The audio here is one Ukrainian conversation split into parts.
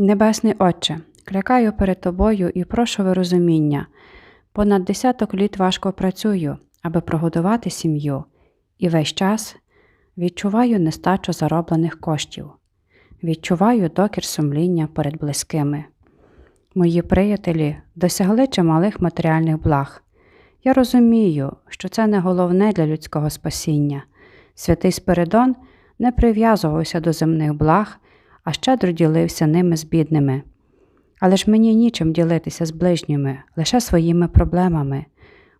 Небесний Отче, клякаю перед Тобою і прошу вирозуміння. Понад десяток літ важко працюю, аби прогодувати сім'ю, і весь час відчуваю нестачу зароблених коштів, відчуваю докір сумління перед близькими. Мої приятелі досягли чималих матеріальних благ. Я розумію, що це не головне для людського спасіння. Святий Спиридон не прив'язувався до земних благ, а щедро ділився ними з бідними. Але ж мені нічим ділитися з ближніми, лише своїми проблемами,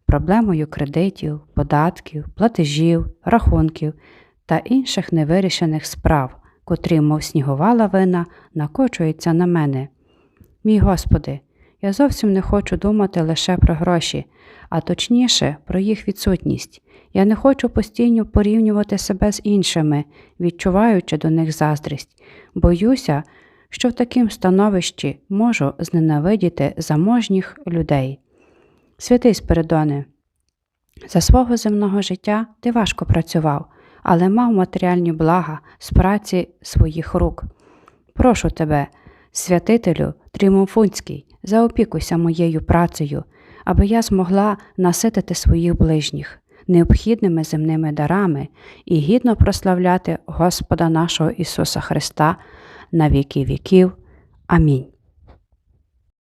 проблемою кредитів, податків, платежів, рахунків та інших невирішених справ, котрі, мов снігова лавина, накочуються на мене. Мій Господи, я зовсім не хочу думати лише про гроші, а точніше про їх відсутність. Я не хочу постійно порівнювати себе з іншими, відчуваючи до них заздрість. Боюся, що в такому становищі можу зненавидіти заможніх людей. Святий Спиридоне, за свого земного життя ти важко працював, але мав матеріальні блага з праці своїх рук. Прошу тебе, святителю Тріумфунський, заопікуйся моєю працею, аби я змогла наситити своїх ближніх необхідними земними дарами і гідно прославляти Господа нашого Ісуса Христа на віки віків. Амінь.